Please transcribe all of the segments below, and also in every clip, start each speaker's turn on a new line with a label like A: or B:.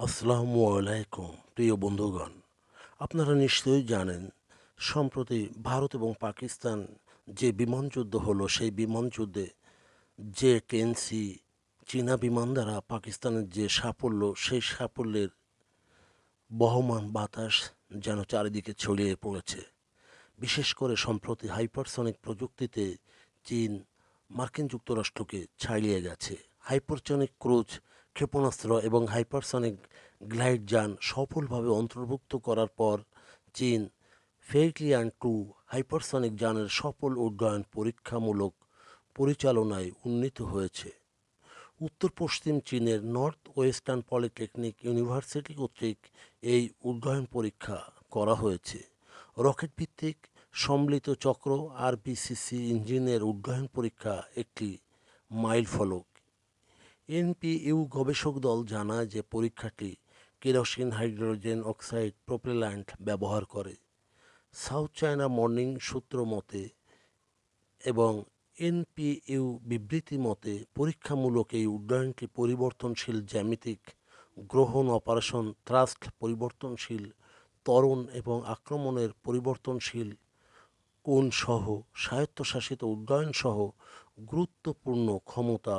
A: আসসালামু আলাইকুম, প্রিয় বন্ধুগণ। আপনারা নিশ্চয়ই জানেন, সম্প্রতি ভারত এবং পাকিস্তান যে বিমান যুদ্ধ হলো, সেই বিমান যুদ্ধে যে টেনসি চীনা বিমান দ্বারা পাকিস্তানের যে সাফল্য, সেই সাফল্যের বহমান বাতাস যেন চারিদিকে ছড়িয়ে পড়েছে। বিশেষ করে সম্প্রতি হাইপারসনিক প্রযুক্তিতে চীন মার্কিন যুক্তরাষ্ট্রকে ছাড়িয়ে গেছে। হাইপারসনিক ক্রুজ ক্ষেপণাস্ত্র এবং হাইপারসনিক গ্লাইড যান সফলভাবে অন্তর্ভুক্ত করার পর চীন ফেইটলিয়ান টু হাইপারসনিক যানের সফল উড্ডয়ন পরীক্ষামূলক পরিচালনায় উন্নীত হয়েছে। উত্তর পশ্চিম চীনের নর্থ ওয়েস্টার্ন পলিটেকনিক ইউনিভার্সিটি কর্তৃক এই উড্ডয়ন পরীক্ষা করা হয়েছে। রকেট ভিত্তিক সম্মিলিত চক্র আরবিসিসি ইঞ্জিনের উড্ডয়ন পরীক্ষা একটি মাইল ফলক এনপিইউ গবেষক দল জানায় যে পরীক্ষাটি কেরোসিন, হাইড্রোজেন অক্সাইড প্রোপেল্যান্ট ব্যবহার করে। সাউথ চায়না মর্নিং সূত্র মতে এবং এনপিইউ বিবৃতি মতে, পরীক্ষামূলক এই উড্ডয়নটি পরিবর্তনশীল জ্যামিতিক গ্রহণ অপারেশন থ্রাস্ট পরিবর্তনশীল, ত্বরণ এবং আক্রমণের পরিবর্তনশীল কোণ সহ স্বায়ত্তশাসিত উড্ডয়ন সহ গুরুত্বপূর্ণ ক্ষমতা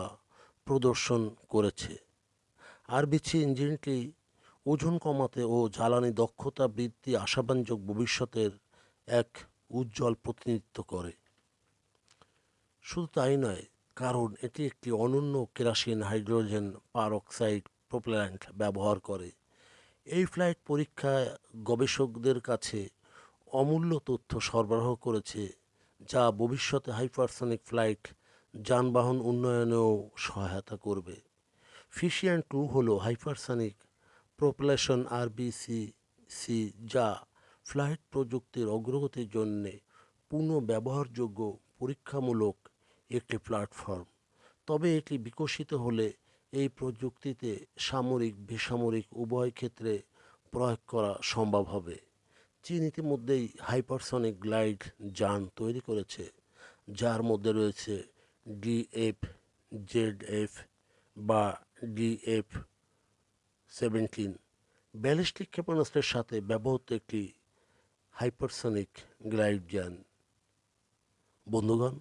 A: প্রদর্শন করেছে। আরবিসি ইঞ্জিনটি ওজন কমাতে ও জ্বালানি দক্ষতা বৃদ্ধি আশাব্যঞ্জক ভবিষ্যতের এক উজ্জ্বল প্রতিনিধিত্ব করে। শুধু তাই নয়, কারণ এটি একটি অনন্য কেরাসিন হাইড্রোজেন পারঅক্সাইড প্রোপ্ল্যান্ট ব্যবহার করে। এই ফ্লাইট পরীক্ষা গবেষকদের কাছে অমূল্য তথ্য সরবরাহ করেছে, যা ভবিষ্যতে হাইপারসনিক ফ্লাইট যানবাহন উন্নয়নেও সহায়তা করবে। ফিশিয়ান টু হল hypersonic propulsion R B C C যা ফ্লাইট প্রযুক্তির অগ্রগতির জন্যে পুনঃ ব্যবহারযোগ্য পরীক্ষামূলক একটি প্ল্যাটফর্ম তবে এটি বিকশিত হলে এই প্রযুক্তিতে সামরিক, বেসামরিক উভয় ক্ষেত্রে প্রয়োগ করা সম্ভব হবে। চীন ইতিমধ্যেই হাইপারসনিক গ্লাইড যান তৈরি করেছে, যার মধ্যে রয়েছে ডিএফ জেড এফ বা ডিএফ সেভেন্টিন ব্যালিস্টিক ক্ষেপণাস্ত্রের সাথে ব্যবহৃত একটি হাইপারসনিক গ্লাইড যান। বন্ধুগণ,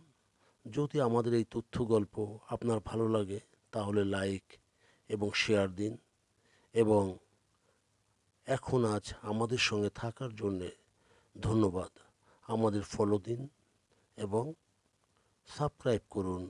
A: যদি আমাদের এই তথ্য গল্প আপনার ভালো লাগে, তাহলে লাইক এবং শেয়ার দিন এবং এখন আজ আমাদের সঙ্গে থাকার জন্যে ধন্যবাদ। আমাদের ফলো দিন এবং সাবস্ক্রাইব করুন।